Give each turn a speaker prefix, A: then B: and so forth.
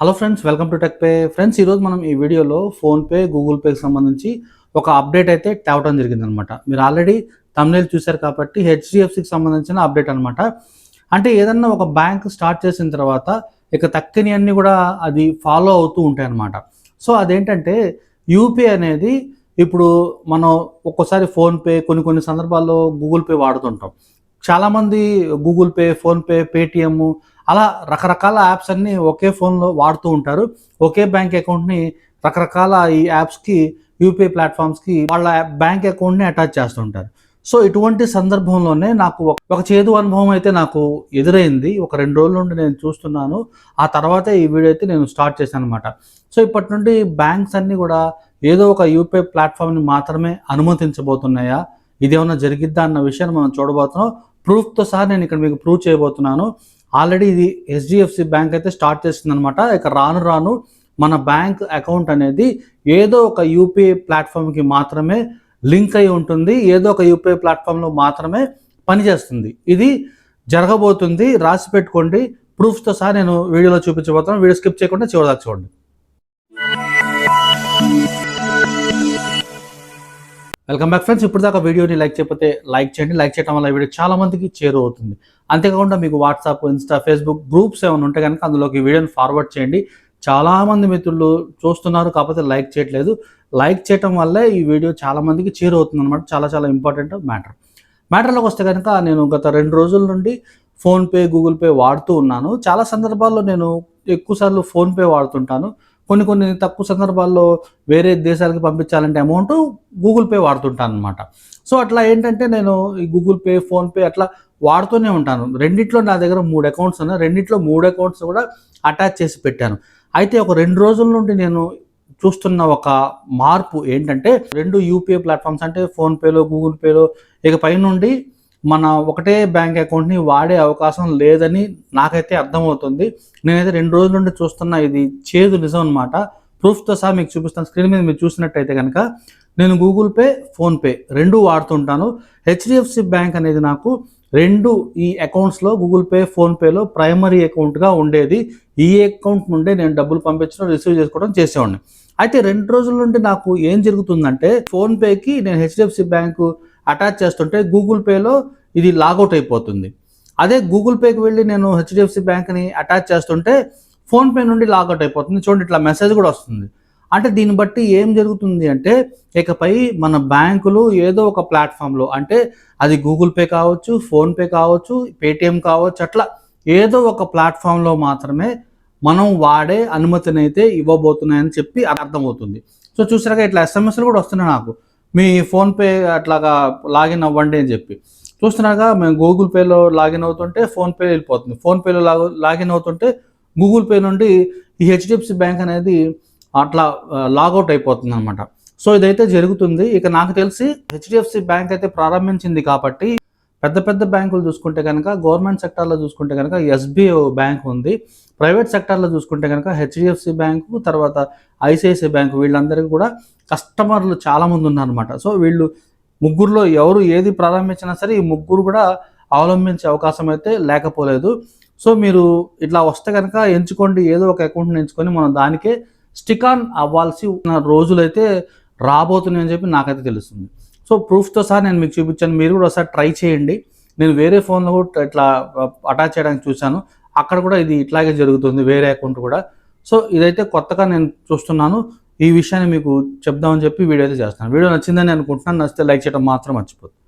A: Hello friends welcome to Tech Pay friends ఈరోజు మనం ఈ వీడియోలో ఫోన్పే గూగుల్ పేకి సంబంధించి ఒక అప్డేట్ అయితే తేవటం జరిగిందనమాట మీరు ఆల్రెడీ తమిళ చూశారు కాబట్టి హెచ్డిఎఫ్సికి సంబంధించిన అప్డేట్ అనమాట అంటే ఏదన్నా ఒక బ్యాంక్ స్టార్ట్ చేసిన తర్వాత ఇక తక్కిని అన్నీ కూడా అది ఫాలో అవుతూ ఉంటాయన్నమాట. సో అదేంటంటే యూపీఐ అనేది ఇప్పుడు మనం ఒక్కోసారి ఫోన్పే కొన్ని కొన్ని సందర్భాల్లో గూగుల్ పే వాడుతుంటాం. చాలామంది గూగుల్ పే ఫోన్పే పేటిఎమ్ అలా రకరకాల యాప్స్ అన్నీ ఒకే ఫోన్లో వాడుతూ ఉంటారు. ఒకే బ్యాంక్ అకౌంట్ని రకరకాల ఈ యాప్స్కి యూపీఐ ప్లాట్ఫామ్స్కి వాళ్ళ బ్యాంక్ అకౌంట్ని అటాచ్ చేస్తుంటారు సో ఇటువంటి సందర్భంలోనే నాకు ఒక- చేదు అనుభవం అయితే నాకు ఎదురైంది. ఒక రెండు రోజుల నుండి నేను చూస్తున్నాను. ఆ తర్వాత ఈ వీడియో అయితే నేను స్టార్ట్ చేశాను అనమాట సో ఇప్పటి నుండి బ్యాంక్స్ అన్నీ కూడా ఏదో ఒక యూపీఐ ప్లాట్ఫామ్ని మాత్రమే అనుమతించబోతున్నాయా? ఇదేమన్నా జరిగిద్దా అన్న విషయాన్ని మనం చూడబోతున్నాం. ప్రూఫ్తో సహా నేను ఇక్కడ మీకు ప్రూవ్ చేయబోతున్నాను. ఆల్రెడీ ఇది హెచ్డిఎఫ్సి బ్యాంక్ అయితే స్టార్ట్ చేసింది అనమాట ఇక రాను రాను మన బ్యాంక్ అకౌంట్ అనేది ఏదో ఒక యూపీఐ ప్లాట్ఫామ్కి మాత్రమే లింక్ అయి ఉంటుంది. ఏదో ఒక యూపీఐ ప్లాట్ఫామ్లో మాత్రమే పనిచేస్తుంది ఇది జరగబోతుంది. రాసి పెట్టుకోండి. ప్రూఫ్తో సహా నేను వీడియోలో చూపించబోతున్నాను. వీడియో స్కిప్ చేయకుండా చివరిదాకా చూడండి. వెల్కమ్ బ్యాక్ ఫ్రెండ్స్ ఇప్పుడు దాకా వీడియోని లైక్ చేయకపోతే లైక్ చేయండి. లైక్ చేయడం వల్ల వీడియో చాలా మందికి చేరువవుతుంది. అంతేకాకుండా మీకు వాట్సాప్ ఇన్స్టా ఫేస్బుక్ గ్రూప్స్ ఏమైనా ఉంటే కనుక అందులోకి వీడియోని ఫార్వర్డ్ చేయండి. చాలామంది మిత్రులు చూస్తున్నారు కాకపోతే లైక్ చేయట్లేదు. లైక్ చేయటం వల్లే ఈ వీడియో చాలామందికి చేరువవుతుంది అనమాట చాలా చాలా ఇంపార్టెంట్ మ్యాటర్. మ్యాటర్లోకి వస్తే కనుక నేను గత రెండు రోజుల నుండి ఫోన్పే గూగుల్ పే వాడుతూ ఉన్నాను. చాలా సందర్భాల్లో నేను ఎక్కువసార్లు ఫోన్పే వాడుతుంటాను. కొన్ని కొన్ని తక్కువ సందర్భాల్లో వేరే దేశాలకి పంపించాలంటే అమౌంట్ గూగుల్ పే వాడుతుంటాను అనమాట సో అట్లా ఏంటంటే నేను ఈ గూగుల్ పే ఫోన్పే అట్లా వాడుతూనే ఉంటాను. రెండిట్లో నా దగ్గర మూడు అకౌంట్స్ ఉన్నాయి. రెండిట్లో మూడు అకౌంట్స్ కూడా అటాచ్ చేసి పెట్టాను. అయితే ఒక రెండు రోజుల నుండి నేను చూస్తున్న ఒక మార్పు ఏంటంటే రెండు యూపీఐ ప్లాట్ఫామ్స్ అంటే ఫోన్పేలో గూగుల్ పేలో ఇక పైనుండి మన ఒకటే బ్యాంక్ అకౌంట్ని వాడే అవకాశం లేదని నాకైతే అర్థమవుతుంది. నేనైతే రెండు రోజుల నుండి చూస్తున్న ఇది చేదు నిజం అనమాట ప్రూఫ్తో సహా మీకు చూపిస్తాను. స్క్రీన్ మీద మీరు చూసినట్టయితే కనుక నేను గూగుల్ పే ఫోన్పే రెండు వాడుతుంటాను. హెచ్డిఎఫ్సి బ్యాంక్ అనేది నాకు రెండు ఈ అకౌంట్స్లో గూగుల్ పే ఫోన్పేలో ప్రైమరీ అకౌంట్గా ఉండేది. ఈ అకౌంట్ నుండే నేను డబ్బులు పంపించడం రిసీవ్ చేసుకోవడం చేసేవాడిని. అయితే రెండు రోజుల నుండి నాకు ఏం జరుగుతుందంటే ఫోన్పేకి నేను హెచ్డిఎఫ్సి బ్యాంకు అటాచ్ చేస్తుంటే గూగుల్ పేలో ఇది లాగౌట్ అయిపోతుంది. అదే గూగుల్ పేకి వెళ్ళి నేను హెచ్డిఎఫ్సి బ్యాంక్ని అటాచ్ చేస్తుంటే ఫోన్పే నుండి లాగౌట్ అయిపోతుంది. చూడండి ఇట్లా మెసేజ్ కూడా వస్తుంది. అంటే దీన్ని బట్టి ఏం జరుగుతుంది అంటే ఇకపై మన బ్యాంకులు ఏదో ఒక ప్లాట్ఫామ్లో అంటే అది గూగుల్ పే కావచ్చు ఫోన్పే కావచ్చు పేటిఎం కావచ్చు అట్లా ఏదో ఒక ప్లాట్ఫామ్లో మాత్రమే మనం వాడే అనుమతినైతే ఇవ్వబోతున్నాయని చెప్పి అర్థమవుతుంది. సో చూసారుగా ఇట్లా ఎస్ఎంఎస్లు కూడా వస్తున్నాయి నాకు. మీ ఫోన్పే అట్లాగా లాగిన్ అవ్వండి అని చెప్పి. చూస్తున్నాగా మేము గూగుల్ పేలో లాగిన్ అవుతుంటే ఫోన్పే వెళ్ళిపోతుంది. ఫోన్పేలో లాగు లాగిన్ అవుతుంటే గూగుల్ పే నుండి ఈ హెచ్డిఎఫ్సి బ్యాంక్ అనేది అట్లా లాగౌట్ అయిపోతుంది అనమాట సో ఇదైతే జరుగుతుంది. ఇక నాకు తెలిసి హెచ్డిఎఫ్సి బ్యాంక్ అయితే ప్రారంభించింది కాబట్టి పెద్ద పెద్ద బ్యాంకులు చూసుకుంటే కనుక గవర్నమెంట్ సెక్టార్లో చూసుకుంటే కనుక ఎస్బీఐ బ్యాంక్ ఉంది. ప్రైవేట్ సెక్టార్లో చూసుకుంటే కనుక హెచ్డిఎఫ్సి బ్యాంకు తర్వాత ఐసిఐసిఐ బ్యాంకు వీళ్ళందరికీ కూడా కస్టమర్లు చాలామంది ఉన్నారనమాట సో వీళ్ళు ముగ్గురులో ఎవరు ఏది ప్రారంభించినా సరే ఈ ముగ్గురు కూడా అవలంబించే అవకాశం అయితే లేకపోలేదు. సో మీరు ఇట్లా వస్తే కనుక ఎంచుకోండి ఏదో ఒక అకౌంట్ని ఎంచుకొని మనం దానికే స్టిక్ ఆన్ అవ్వాల్సి ఉన్న రోజులైతే రాబోతున్నాయని చెప్పి నాకైతే తెలుస్తుంది. సో ప్రూఫ్తో సహా నేను మీకు చూపించాను. మీరు కూడా ఒకసారి ట్రై చేయండి. నేను వేరే ఫోన్లో కూడా ఇట్లా అటాచ్ చేయడానికి చూశాను. అక్కడ కూడా ఇది ఇట్లాగే జరుగుతుంది వేరే అకౌంట్ కూడా. సో ఇదైతే కొత్తగా నేను చూస్తున్నాను. ఈ విషయాన్ని మీకు చెప్దామని చెప్పి వీడియో అయితే చేస్తాను వీడియో నచ్చిందని అనుకుంటున్నాను. నచ్చితే లైక్ చేయడం మాత్రం మర్చిపోతుంది